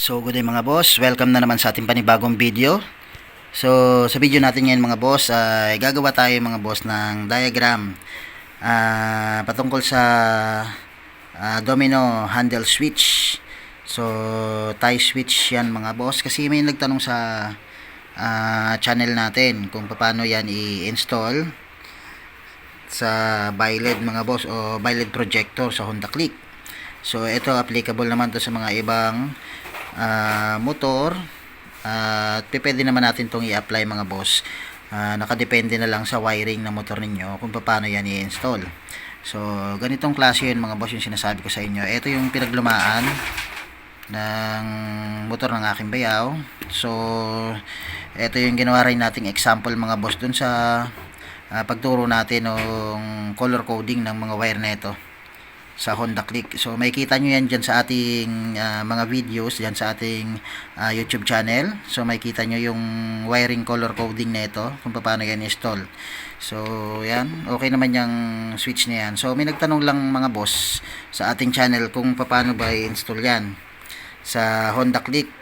So good day mga boss, welcome na naman sa ating panibagong video. So sa video natin ngayon mga boss, ay gagawa tayo mga boss ng diagram ah, patungkol sa ah, domino handle switch. So tie switch yan mga boss kasi may nagtanong sa ah, channel natin kung paano yan i-install sa Biled mga boss o Biled projector sa Honda Click. So ito applicable naman to sa mga ibang ah, motor at pwede naman natin itong i-apply mga boss. Ah, nakadepende na lang sa wiring ng motor ninyo kung paano yan i-install. So ganitong klase yun mga boss yung sinasabi ko sa inyo. Ito yung pinaglumaan ng motor ng aking bayaw. So ito yung ginawa rin nating example mga boss dun sa ah, pagturo natin ng color coding ng mga wire na ito sa Honda Click. So makikita nyo yan dyan sa ating ah, mga videos, dyan sa ating ah, YouTube channel. So makikita nyo yung wiring color coding na ito, kung paano yan install. So yan, okay naman yung switch na yan. So may nagtanong lang mga boss sa ating channel kung paano ba i-install yan sa Honda Click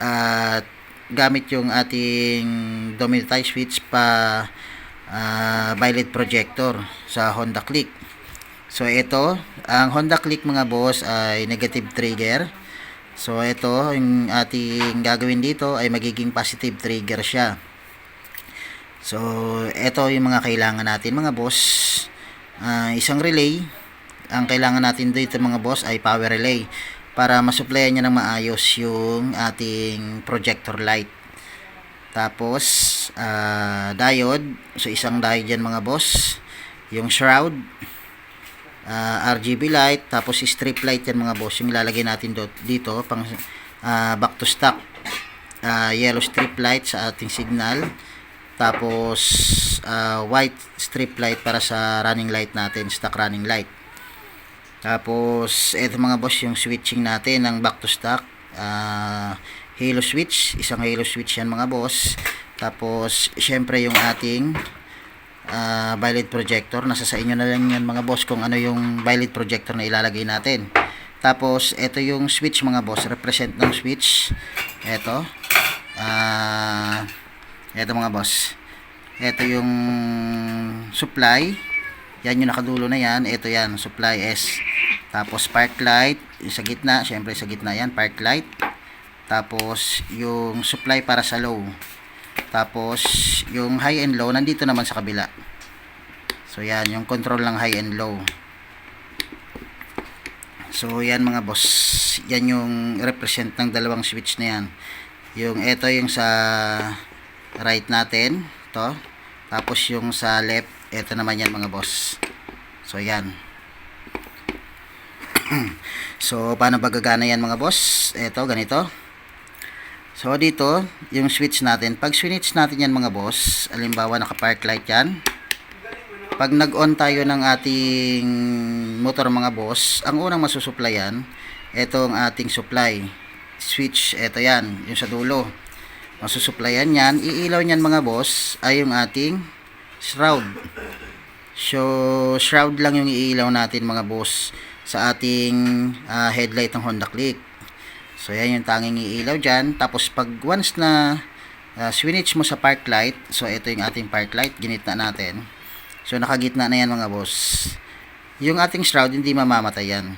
at gamit yung ating domino tie switch pa uh, violet projector sa Honda Click. So ito, ang Honda Click mga boss ay negative trigger. So ito, yung ating gagawin dito ay magiging positive trigger siya. So ito yung mga kailangan natin mga boss. Ah, isang relay. Ang kailangan natin dito mga boss ay power relay para masupplyan niya ng maayos yung ating projector light. Tapos, ah, diode. So, isang diode yan mga boss. Yung shroud. Ah, RGB light. Tapos, strip light yan mga boss. Yung ilalagay natin do- dito pang ah, back to stock. Ah, yellow strip light sa ating signal. Tapos, ah, white strip light para sa running light natin. Stock running light. Tapos, eto mga boss, yung switching natin ng back to stock. Ah, halo switch. Isang halo switch yan mga boss. Tapos, syempre yung ating ah violet projector. Nasa sa inyo na lang yan mga boss kung ano yung violet projector na ilalagay natin. Tapos, eto yung switch mga boss. Represent ng switch. Eto. Ah, eto mga boss. Eto yung supply. Yan yung nakadulo na yan. Ito yan, supply S. Tapos park light, sa gitna, syempre sa gitna yan, park light. Tapos yung supply para sa low. Tapos yung high and low nandito naman sa kabila. So yan, yung control ng high and low. So yan mga boss, yan yung represent ng dalawang switch na yan. Yung ito yung sa right natin, to. Tapos yung sa left, ito naman yan mga boss. So yan. so paano ba gagana yan mga boss? Ito, ganito. So dito, yung switch natin. Pag switch natin yan mga boss, alimbawa naka-park light yan. Pag nag-on tayo ng ating motor mga boss, ang unang masusuplayan, ito ang ating supply. Switch, ito yan, yung sa dulo. Masusuplayan yan. Iilaw niyan mga boss ay yung ating shroud. So, shroud lang yung iilaw natin mga boss sa ating ah, headlight ng Honda Click. So, yan yung tanging iilaw dyan. Tapos, pag once na uh, switch mo sa park light, so ito yung ating park light, ginitna natin. So, nakagitna na yan mga boss. Yung ating shroud, hindi mamamatay yan.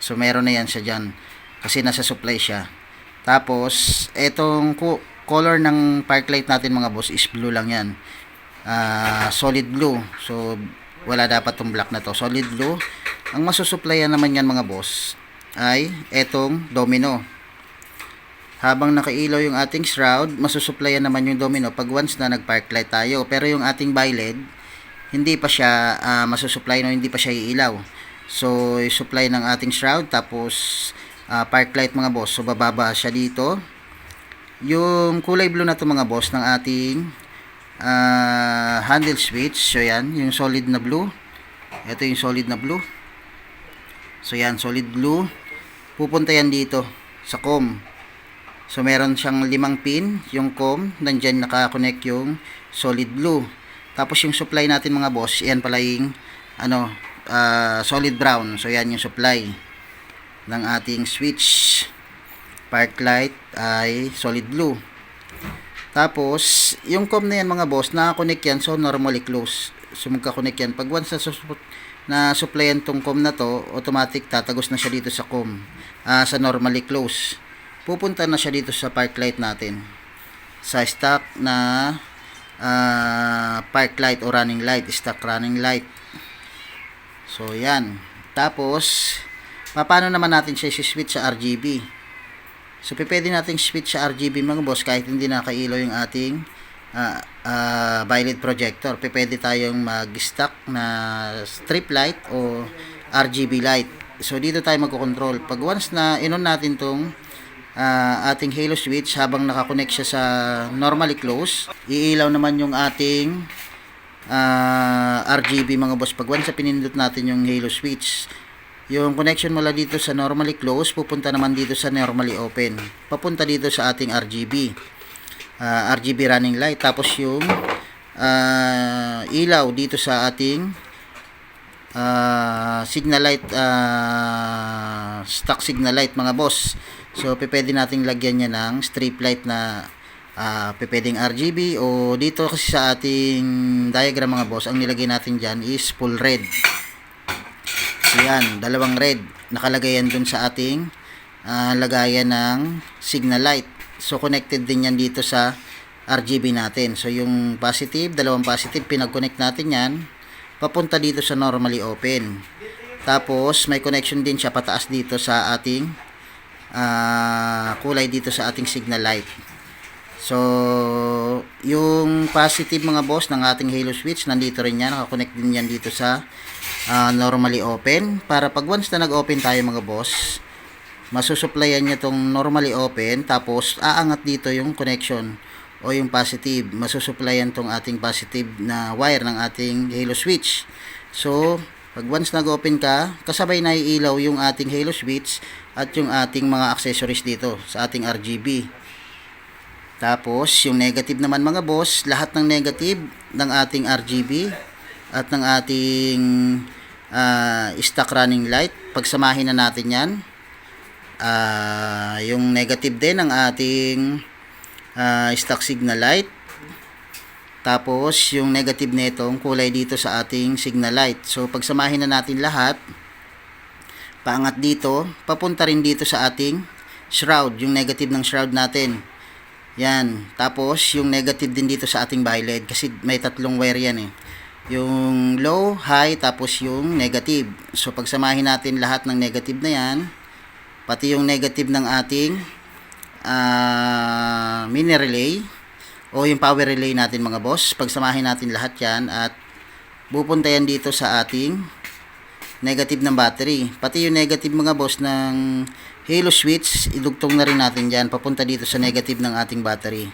So, meron na yan siya dyan. Kasi nasa supply siya. Tapos, etong color ng park light natin mga boss is blue lang yan. Ah, solid blue. So, wala dapat tong black na to. Solid blue. Ang masusupplyan naman yan mga boss ay etong domino. Habang nakailaw yung ating shroud, masusupplyan naman yung domino pag once na nag-park light tayo. Pero yung ating biled, hindi pa siya uh, masusupply no, hindi pa siya iilaw. So, supply ng ating shroud, tapos ah, park light mga boss. So, bababa siya dito. Yung kulay blue na to mga boss ng ating ah, handle switch. So, yan, yung solid na blue. Ito yung solid na blue. So, yan, solid blue. Pupunta yan dito sa com. So, meron siyang limang pin. Yung com, nandyan nakakonect yung solid blue. Tapos, yung supply natin mga boss, yan pala yung ano, ah, solid brown. So, yan yung supply ng ating switch. park light ay solid blue. Tapos, yung com na yan mga boss, nakakonect yan, so normally close. So, magkakonect yan. Pag once na, na supplyan tong com na to, automatic tatagos na siya dito sa com. ah, sa normally close. Pupunta na siya dito sa park light natin. Sa stock na ah, park light o running light, stock running light. So, yan. Tapos, paano naman natin siya switch sa RGB? So, pwede nating switch sa RGB mga boss kahit hindi nakailaw yung ating ah, ah, violet projector. Pwede tayong mag-stock na strip light o RGB light. So, dito tayo magkocontrol. Pag once na inon natin tong ah, ating halo switch habang nakakonect siya sa normally close, iilaw naman yung ating ah, RGB mga boss. Pag once na pinindot natin yung halo switch, yung connection mula dito sa normally close, pupunta naman dito sa normally open. Papunta dito sa ating RGB. Ah, RGB running light. Tapos yung ah, ilaw dito sa ating ah, signal light, ah, stock signal light mga boss. So, pwede nating lagyan niya ng strip light na pe- pwedeng RGB o dito kasi sa ating diagram mga boss, ang nilagay natin dyan is full red. So yan, dalawang red. Nakalagay yan dun sa ating ah, lagayan ng signal light. So connected din yan dito sa RGB natin. So yung positive, dalawang positive, pinag-connect natin yan. Papunta dito sa normally open. Tapos may connection din siya pataas dito sa ating ah, kulay dito sa ating signal light. So, yung positive mga boss ng ating halo switch, nandito rin yan. Nakakonect din yan dito sa ah, normally open. Para pag once na nag-open tayo mga boss, masusupplyan niya tong normally open. Tapos, aangat dito yung connection o yung positive. Masusupplyan tong ating positive na wire ng ating halo switch. So, pag once nag-open ka, kasabay na iilaw yung ating halo switch at yung ating mga accessories dito sa ating RGB. Tapos, yung negative naman mga boss, lahat ng negative ng ating RGB at ng ating ah, stock running light, pagsamahin na natin yan. Ah, yung negative din ng ating ah, stock signal light. Tapos, yung negative nitong kulay dito sa ating signal light. So, pagsamahin na natin lahat, paangat dito, papunta rin dito sa ating shroud, yung negative ng shroud natin. Yan. Tapos, yung negative din dito sa ating violet kasi may tatlong wire yan eh. Yung low, high, tapos yung negative. So, pagsamahin natin lahat ng negative na yan, pati yung negative ng ating ah, mini relay o yung power relay natin mga boss. Pagsamahin natin lahat yan at pupunta yan dito sa ating negative ng battery. Pati yung negative mga boss ng halo switch, idugtong na rin natin dyan papunta dito sa negative ng ating battery.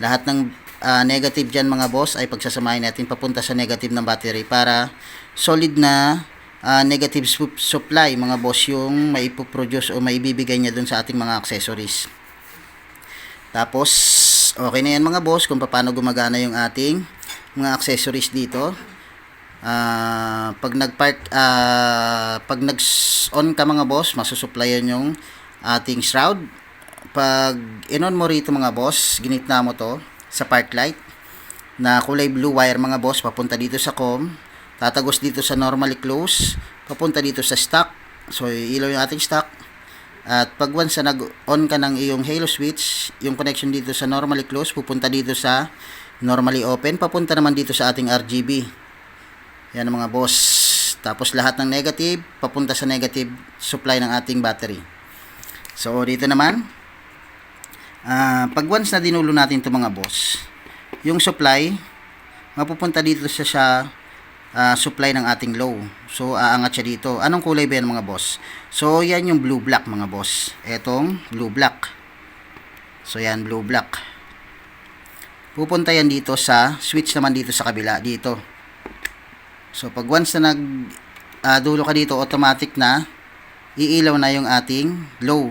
Lahat ng ah, negative dyan mga boss ay pagsasamahin natin papunta sa negative ng battery para solid na ah, negative sup- supply mga boss yung maipoproduce o maibibigay niya dun sa ating mga accessories. Tapos, okay na yan mga boss kung paano gumagana yung ating mga accessories dito. Ah, pag nag-park, ah, pag nag-on ka mga boss, masusupplyan yung ating shroud. Pag in-on mo rito mga boss, ginitna mo to sa park light na kulay blue wire mga boss, papunta dito sa com, tatagos dito sa normally close, papunta dito sa stock. So, ilaw yung ating stock. At pag once na nag-on ka ng iyong halo switch, yung connection dito sa normally close, pupunta dito sa normally open, papunta naman dito sa ating RGB. Yan mga boss. Tapos lahat ng negative, papunta sa negative supply ng ating battery. So, dito naman, ah, pag once na dinulo natin ito mga boss, yung supply, mapupunta dito siya sa ah, supply ng ating low. So, aangat siya dito. Anong kulay ba yan mga boss? So, yan yung blue black mga boss. Etong blue black. So, yan blue black. Pupunta yan dito sa switch naman dito sa kabila. Dito. So, pag once na nag ah, dulo ka dito, automatic na iilaw na yung ating low.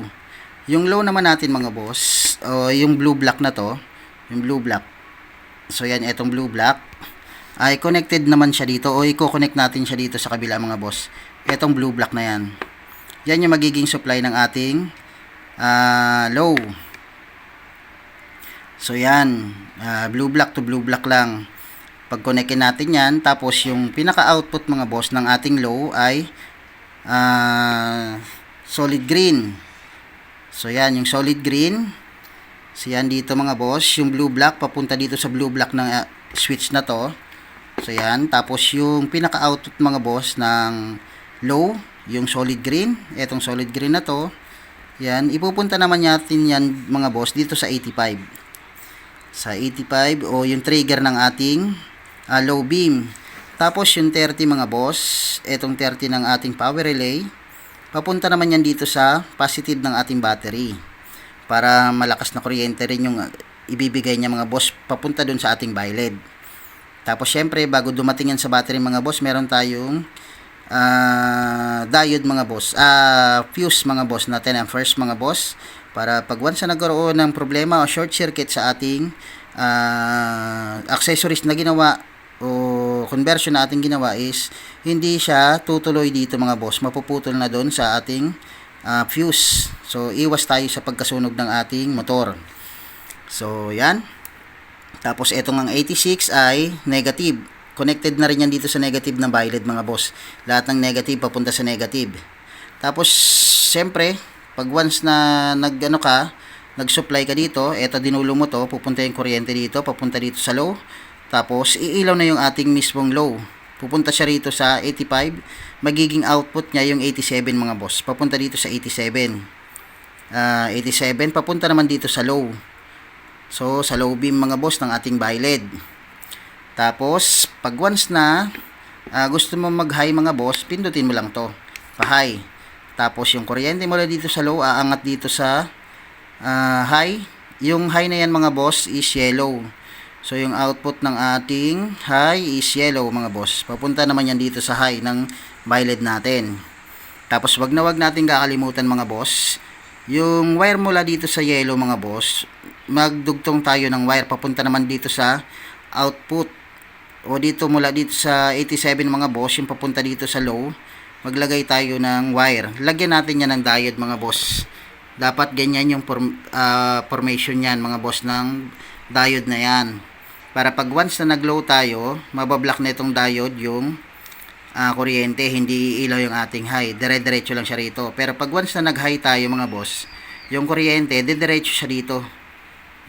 Yung low naman natin mga boss, o yung blue black na to, yung blue black. So, yan, etong blue black ay connected naman siya dito o i-connect natin siya dito sa kabila mga boss. Etong blue black na yan. Yan yung magiging supply ng ating ah, low. So yan, ah, blue black to blue black lang. Pag connectin natin yan, tapos yung pinaka-output mga boss ng ating low ay ah, solid green. So yan, yung solid green. So yan dito mga boss, yung blue black papunta dito sa blue black ng ah, switch na to. So yan, tapos yung pinaka-output mga boss ng low, yung solid green, etong solid green na to. Yan, ipupunta naman natin yan mga boss dito sa 85. Sa 85 o yung trigger ng ating ah, low beam. Tapos yung 30 mga boss, etong 30 ng ating power relay, papunta naman yan dito sa positive ng ating battery. Para malakas na kuryente rin yung ah, ibibigay niya mga boss papunta dun sa ating biled. Tapos syempre bago dumating yan sa battery mga boss, meron tayong ah, diode mga boss, ah, fuse mga boss na 10 amperes mga boss. Para pag once na nagkaroon ng problema o short circuit sa ating ah, accessories na ginawa o conversion na ating ginawa is hindi siya tutuloy dito mga boss. Mapuputol na doon sa ating ah, fuse. So iwas tayo sa pagkasunog ng ating motor. So yan tapos etong ang 86 ay negative. Connected na rin yan dito sa negative ng violet mga boss. Lahat ng negative papunta sa negative. Tapos siyempre pag once na nag ano ka nag-supply ka dito eto dinulo mo to pupunta yung kuryente dito papunta dito sa low. Tapos iilaw na yung ating mismong low. Pupunta siya rito sa 85 magiging output niya yung 87 mga boss. Papunta dito sa 87 Ah, 87 papunta naman dito sa low so sa low beam mga boss ng ating biled tapos, pag once na ah, gusto mo mag-high mga boss, pindutin mo lang to. Pa-high. Tapos, yung kuryente mula dito sa low, aangat dito sa ah, high. Yung high na yan mga boss is yellow. So, yung output ng ating high is yellow mga boss. Papunta naman yan dito sa high ng violet natin. Tapos, wag na wag natin kakalimutan mga boss. Yung wire mula dito sa yellow mga boss, magdugtong tayo ng wire papunta naman dito sa output. O dito mula dito sa 87 mga boss yung papunta dito sa low maglagay tayo ng wire. Lagyan natin yan ng diode mga boss. Dapat ganyan yung form, ah, formation yan mga boss ng diode na yan. Para pag once na nag-low tayo mabablock na itong diode yung ah, kuryente hindi ilaw yung ating high. Dire-diretso lang siya rito. Pero pag once na nag-high tayo mga boss yung kuryente didiretso siya dito.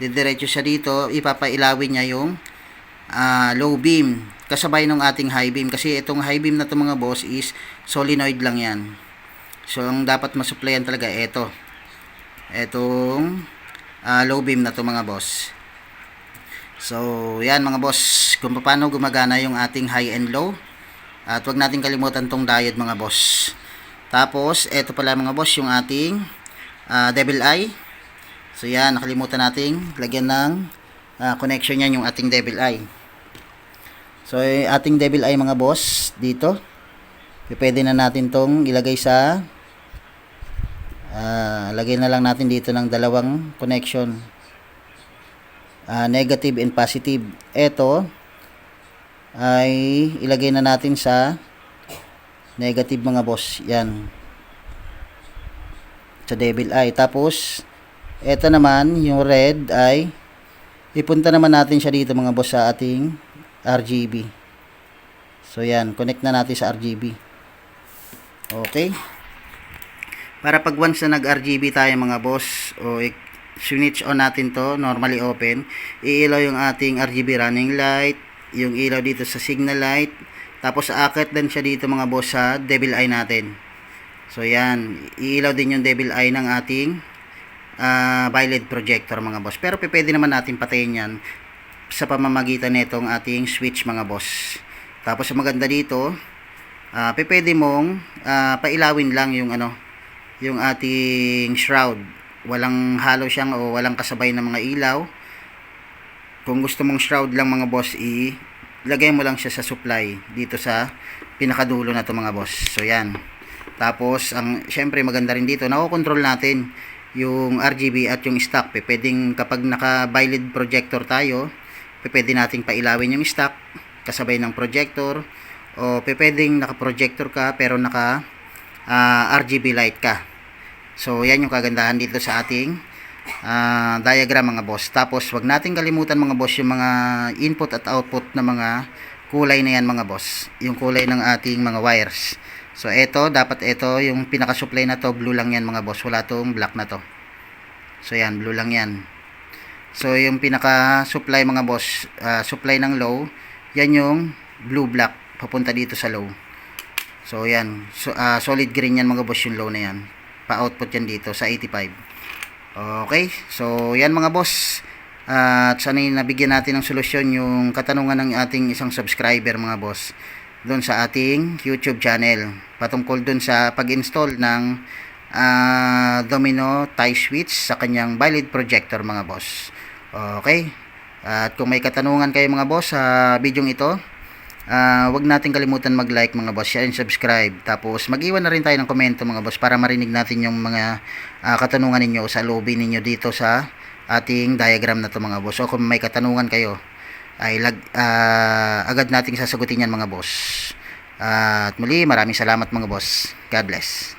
Didiretso siya dito ipapailawin niya yung ah, low beam. Kasabay ng ating high beam. Kasi itong high beam na to mga boss is solenoid lang yan. So ang dapat masupplyan talaga ito etong ah, low beam na to mga boss. So yan mga boss. Kung paano gumagana yung ating high and low at wag natin kalimutan tong diode mga boss tapos eto pala mga boss yung ating ah, devil eye so yan nakalimutan nating lagyan ng ah, connection yan yung ating devil eye So, yung ating devil eye mga boss, dito. Pwede na natin tong ilagay sa ah, lagay na lang natin dito ng dalawang connection. Ah, negative and positive. Ito ay ilagay na natin sa negative mga boss. Yan. Sa devil eye. Tapos, ito naman, yung red ay ipunta naman natin siya dito mga boss sa ating RGB. So yan, connect na natin sa RGB. Okay. Para pag once na nag-RGB tayo mga boss, o switch on natin to, normally open, iilaw yung ating RGB running light, yung ilaw dito sa signal light, tapos aakit din siya dito mga boss sa devil eye natin. So yan, iilaw din yung devil eye ng ating ah violet projector mga boss. Pero pe- pwede naman natin patayin yan sa pamamagitan nitong ating switch mga boss. Tapos ang maganda dito, pe- pwede mong ah, pailawin lang yung ano, yung ating shroud. Walang halo siyang o walang kasabay na mga ilaw. Kung gusto mong shroud lang mga boss, i lagay mo lang siya sa supply dito sa pinakadulo na to mga boss. So yan. Tapos ang syempre maganda rin dito, nakokontrol natin yung RGB at yung stock. Pe, pwedeng kapag naka-biled projector tayo, pwede nating pailawin yung stock kasabay ng projector o pe, pwedeng naka-projector ka pero naka ah, RGB light ka. So, yan yung kagandahan dito sa ating ah, diagram mga boss. Tapos, wag natin kalimutan mga boss yung mga input at output na mga kulay na yan mga boss. Yung kulay ng ating mga wires. So, ito, dapat ito, yung pinaka-supply na to, blue lang yan mga boss. Wala tong black na to. So, yan, blue lang yan. So, yung pinaka-supply mga boss, ah, supply ng low, yan yung blue black, papunta dito sa low. So, yan. So, ah, solid green yan mga boss yung low na yan. Pa-output yan dito sa 85. Okay. So, yan mga boss. Ah, At sana nabigyan natin ng solusyon yung katanungan ng ating isang subscriber mga boss doon sa ating YouTube channel patungkol doon sa pag-install ng ah, domino tie switch sa kanyang valid projector mga boss. Okay? At kung may katanungan kayo mga boss sa bidyong ito, Ah, wag natin kalimutan mag-like mga boss, share and subscribe. Tapos mag-iwan na rin tayo ng komento mga boss para marinig natin yung mga ah, katanungan ninyo sa lobby ninyo dito sa ating diagram na to mga boss. O kung may katanungan kayo, ay lag, ah, agad nating sasagutin yan mga boss. at muli, maraming salamat mga boss. God bless.